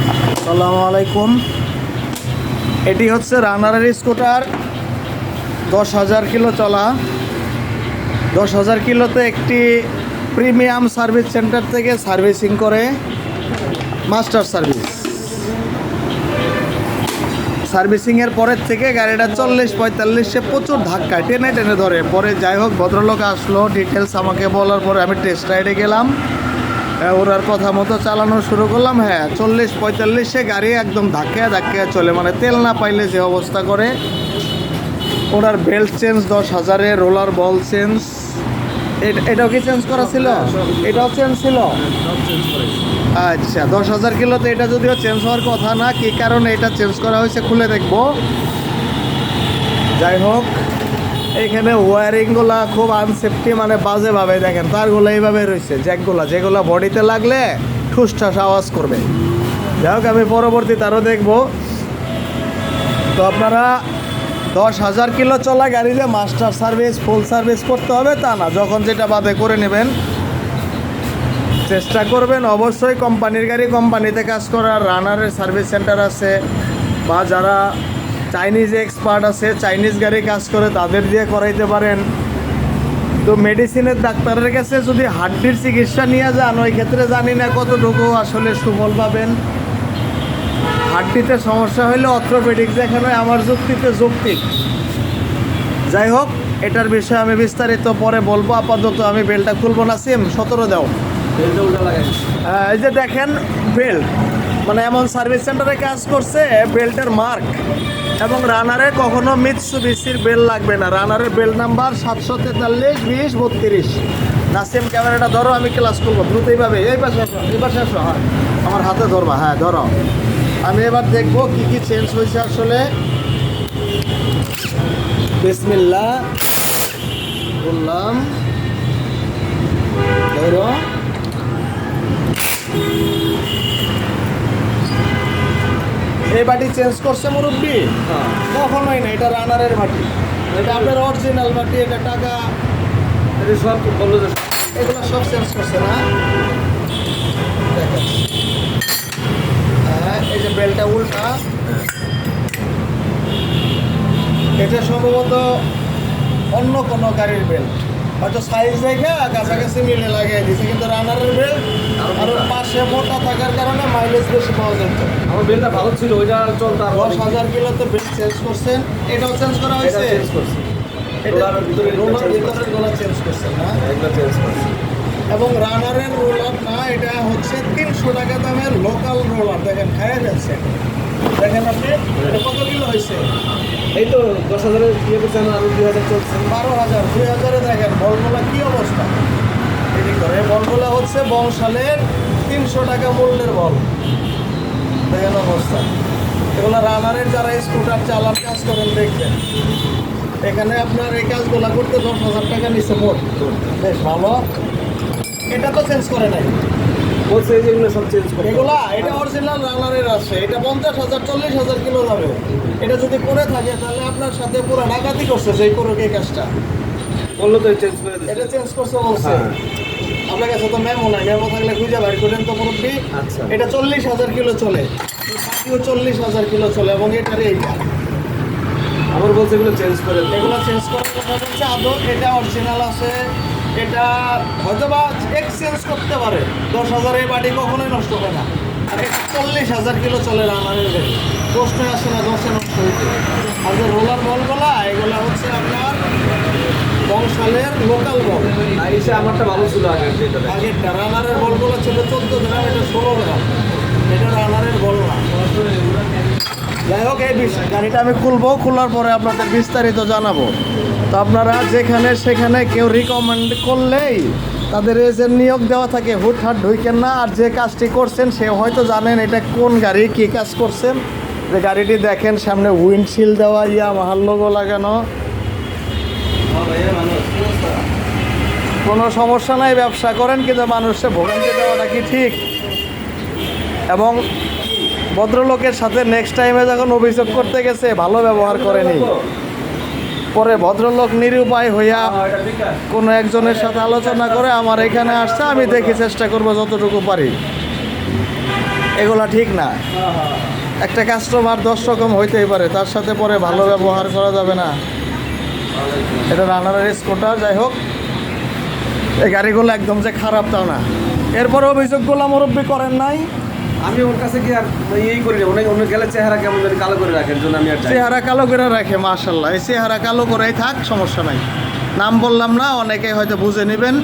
আসসালামু আলাইকুম। এটি হচ্ছে রানারের স্কুটার, দশ হাজার কিলো চলা। দশ হাজার কিলোতে একটি প্রিমিয়াম সার্ভিস সেন্টার থেকে সার্ভিসিং করে মাস্টার সার্ভিস। সার্ভিসিংয়ের পরের থেকে গাড়িটা চল্লিশ পঁয়তাল্লিশে প্রচুর ধাক্কায় টেনে টেনে ধরে। পরে যাই হোক, ভদ্রলোক আসলো ডিটেলস আমাকে বলার পরে আমি টেস্ট রাইডে গেলাম। ওরার কথা মতো চালানো শুরু করলাম হ্যাঁ চল্লিশ পঁয়তাল্লিশে গাড়ি একদম ধাক্কা ধাক্কায় চলে মানে তেল না পাইলে যে অবস্থা করে। ওনার বেল্ট চেঞ্জ দশ হাজারে রোলার বল চেঞ্জ এটাও কি চেঞ্জ করা ছিল? এটাও চেঞ্জ ছিল? আচ্ছা দশ হাজার কিলোতে এটা যদিও চেঞ্জ হওয়ার কথা না, কি কারণে এটা চেঞ্জ করা হয়েছে খুলে দেখব। যাই হোক এইখানে ওয়ারিংগুলা খুব আনসেফটি মানে বাজেভাবে দেখেন, তারগুলো এইভাবে রয়েছে জ্যাকগুলা যেগুলো বডিতে লাগলে ঠুসঠাস আওয়াজ করবে। যাই হোক, আমি পরবর্তী তারও দেখব। তো আপনারা দশ হাজার কিলো চলা গাড়িতে মাস্টার সার্ভিস ফুল সার্ভিস করতে হবে তা না, যখন যেটা বাদে করে নেবেন। চেষ্টা করবেন, অবশ্যই কোম্পানির গাড়ি, কোম্পানিতে কাজ করার রানারের সার্ভিস সেন্টার আছে, বা যারা চাইনিজ এক্সপার্ট আছে চাইনিজ গাড়ি কাজ করে তাদের দিয়ে করাইতে পারেন। তো মেডিসিনের ডাক্তারের কাছে যদি হাড্ডির চিকিৎসা নিয়ে যান ওই ক্ষেত্রে জানি না কতটুকু আসলে সুফল পাবেন। হাড্ডিতে সমস্যা হলে অর্থোপেডিক দেখানো আমার যুক্তিতে যৌক্তিক যাই হোক এটার বিষয়ে আমি বিস্তারিত পরে বলব। আপাতত আমি বেলটা খুলবো না সিম সতেরো দাও। এই যে দেখেন বেল্ট মানে এমন সার্ভিস সেন্টারে কাজ করছে বেল্টের মার্ক এবং রানারে কখনো মিৎসুবিসির বেল লাগবে না। রানারের বেল নাম্বার সাতশো তেতাল্লিশ, বিশ, বত্রিশ। নাসিম, ক্যামেরাটা ধরো, আমি ক্লাস করব। দ্রুত এইভাবে এই পাশে আসো, এই পাশে আসো। হ্যাঁ আমার হাতে ধরবা হ্যাঁ ধরো। আমি এবার দেখব কি কি চেঞ্জ হয়েছে আসলে। বিসমিল্লা বললাম, ধরো। চেঞ্জ করছে মুরব্বী? কখনোই না এটা রানারের বাটি এটা আপনার অরিজিনাল বাটি এটা টাকা। সব বলল এগুলো সব চেঞ্জ করছে না। হ্যাঁ, এই যে বেলটা উল্টা। এটা সম্ভবত অন্য কোনো গাড়ির বেল্ট হয়তো সাইজ দেখে কাছাকাছি মিলে লাগিয়ে দিয়েছে কিন্তু রানারের বেল্ট আর মোটা থাকার কারণে মাইলেজ বেশি পাওয়া যেত আমার বেলটা ভালো ছিল ওইটা চলতে দশ হাজার কিলোতে বেল্ট চেঞ্জ করছেন এটাও চেঞ্জ করা হয়েছে? চেঞ্জ করছি। এটা ভিতরে রোলার ভিতরেরগুলো চেঞ্জ করছেন না এগুলো চেঞ্জ করছি। এবং রানারের রোলার না এটা হচ্ছে তিনশো টাকা দামের লোকাল রোলার দেখেন খায়া যাচ্ছে। দেখেন আপনি কত কিলো হয়েছে? এই তো দশ হাজারের ইয়ে করছে আমার আরও দুই হাজার চলছে। বারো হাজার দুই হাজারে দেখেন বলগুলা কি অবস্থা? এদিক করে বলগুলা হচ্ছে বংশালের তিনশো টাকা মূল্যের বল। দেখেন অবস্থা। এগুলো রানারের যারা স্কুটার চালান কাজ করেন দেখবেন। এখানে আপনার এই কাজগুলা করতে দশ হাজার টাকা নিচে মোট। বেশ ভালো। এটা তো চেঞ্জ করে নাই। বলছে যেগুলো সব চেঞ্জ করে। এগুলা এটা অরিজিনাল রানারের আছে। এটা পঞ্চাশ হাজার চল্লিশ হাজার কিলো যাবে। এটা যদি করে থাকে তাহলে আপনার সাথে পুরো ডাকাতি করছে সেই করুক এই কাজটা। বলল তো চেঞ্জ করে এটা চেঞ্জ করছে বলছে। হ্যাঁ। আপনার কাছে তো মেমো নাই। মেমো থাকলে খুঁজে বাইর করেন তো মুরব্বী। আচ্ছা। এটা চল্লিশ হাজার কিলো চলে। চল্লিশ হাজার কিলো চলে এবং এটার এইটা আমার বলছে এগুলো চেঞ্জ করে এগুলো চেঞ্জ করার কথা হচ্ছে আদৌ এটা অরিজিনাল আছে? এটা হয়তো বা এক্সচেঞ্জ করতে পারে। দশ হাজার এই বাড়ি কখনোই নষ্ট হয় না। আর চল্লিশ হাজার কিলো চলে রানারের গাড়ি প্রশ্নই আসে না দশে নষ্ট হইতে। আর যে রোলার বলগুলা এগুলা হচ্ছে আপনার বংশালের লোকাল বল এসে আমারটা ভালো ছিল আগে যেটা আগেরটা রানারের বলগুলো ছিল চোদ্দ গ্রাম এটা ষোলো গ্রাম এটা রানারের বল না। যাই হোক এই বিষয় গাড়িটা আমি খুলবো খোলার পরে আপনাদের বিস্তারিত জানাব। তো আপনারা যেখানে সেখানে কেউ রিকমেন্ড করলেই তাদের এজেন্ট নিয়োগ দেওয়া থাকে হুটহাট ঢুইকেন না। আর যে কাজটি করছেন সে হয়তো জানেন এটা কোন গাড়ি কী কাজ করছেন। যে গাড়িটি দেখেন সামনে উইন্ডশিল দেওয়া ইয়া লোগো লাগানো। কোনো সমস্যা নাই, ব্যবসা করেন, কিন্তু মানুষে ভোগান্তি দেওয়াটা কি ঠিক? এবং ভদ্রলোকের সাথে নেক্সট টাইমে যখন অভিযোগ করতে গেছে, ভালো ব্যবহার করেনি। পরে ভদ্রলোক নিরুপায় হইয়া কোনো একজনের সাথে আলোচনা করে, আমার এখানে আসছে, আমি দেখি চেষ্টা করব যতটুকু পারি। এগুলা ঠিক না। একটা কাস্টমার দশ রকম হইতেই পারে, তার সাথে পরে ভালো ব্যবহার করা যাবে না। এটা রানারের স্কুটার যাই হোক। এই গাড়িগুলো একদম যে খারাপ তাও না। এরপরে অভিযোগগুলো মুরব্বী করেন নাই। আমি ওর কাছে গিয়ে আর এই করি না। অনেক অন্য গেলে চেহারা কেমন জানি কালো করে রাখেন জন্য আমি আর। চেহারা কালো করে রাখে মাশাল্লাহ এই চেহারা কালো করেই থাক সমস্যা নাই। নাম বললাম না অনেকে হয়তো বুঝে নেবেন।